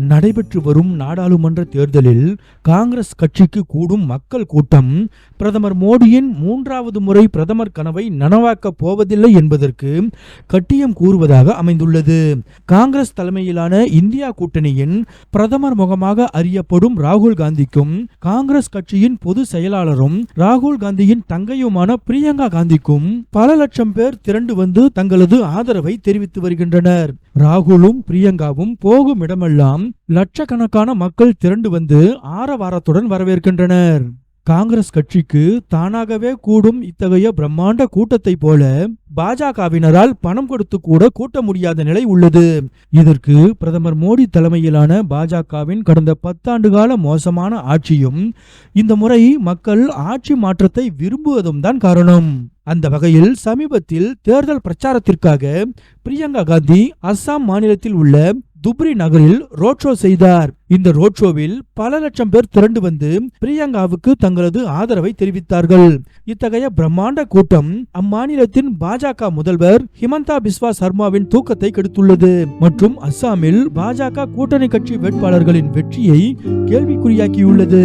நடைபெற்று வரும் நாடாளுமன்ற தேர்தலில் காங்கிரஸ் கட்சிக்கு கூடும் மக்கள் கூட்டம். பிரதமர் மோடியின் மூன்றாவது முறை பிரதமர் கனவை நனவாக்கப் போவதில்லை என்பதற்கு கட்டியம் கூறுவதாக அமைந்துள்ளது. காங்கிரஸ் தலைமையிலான இந்தியா கூட்டணியின் பிரதமர் முகமாக அறியப்படும் ராகுல் காந்திக்கும் காங்கிரஸ் கட்சியின் பொது செயலாளரும் ராகுல் காந்தியின் தங்கையுமான பிரியங்கா காந்திக்கும் பல லட்சம் பேர் திரண்டு வந்து தங்களது ஆதரவை தெரிவித்து வருகின்றனர். ராகுலும் பிரியங்காவும் போகும் இடமெல்லாம் லட்சக்கணக்கான மக்கள் திரண்டு வந்து ஆரவாரத்துடன் வரவேற்கின்றனர். காங்கிரஸ் கட்சிக்கு தானாகவே கூடும் இத்தகைய பிரம்மாண்ட கூட்டத்தை போல பாஜகவினரால் பணம் கொடுத்து கூட கூட்ட முடியாத நிலை உள்ளது. இதற்கு பிரதமர் மோடி தலைமையிலான பாஜகவின் கடந்த பத்தாண்டு கால மோசமான ஆட்சியும் இந்த முறை மக்கள் ஆட்சி மாற்றத்தை விரும்புவதும் தான் காரணம். அந்த வகையில் சமீபத்தில் தேர்தல் பிரச்சாரத்திற்காக பிரியங்கா காந்தி அஸ்ஸாம் மாநிலத்தில் உள்ள துப்ரி நகரில் ரோட் ஷோ செய்தார். இந்த ரோட் ஷோவில் பல லட்சம் பேர் திரண்டு வந்து பிரியங்காவுக்கு தங்களது ஆதரவை தெரிவித்தார்கள். இத்தகைய பிரம்மாண்ட கூட்டம் அம்மாநிலத்தின் பாஜக முதல்வர் ஹிமந்தா பிஸ்வா சர்மாவின் தூக்கத்தை கெடுத்துள்ளது. மற்றும் அஸ்ஸாமில் பாஜக கூட்டணி கட்சி வேட்பாளர்களின் வெற்றியை கேள்விக்குறியாக்கியுள்ளது.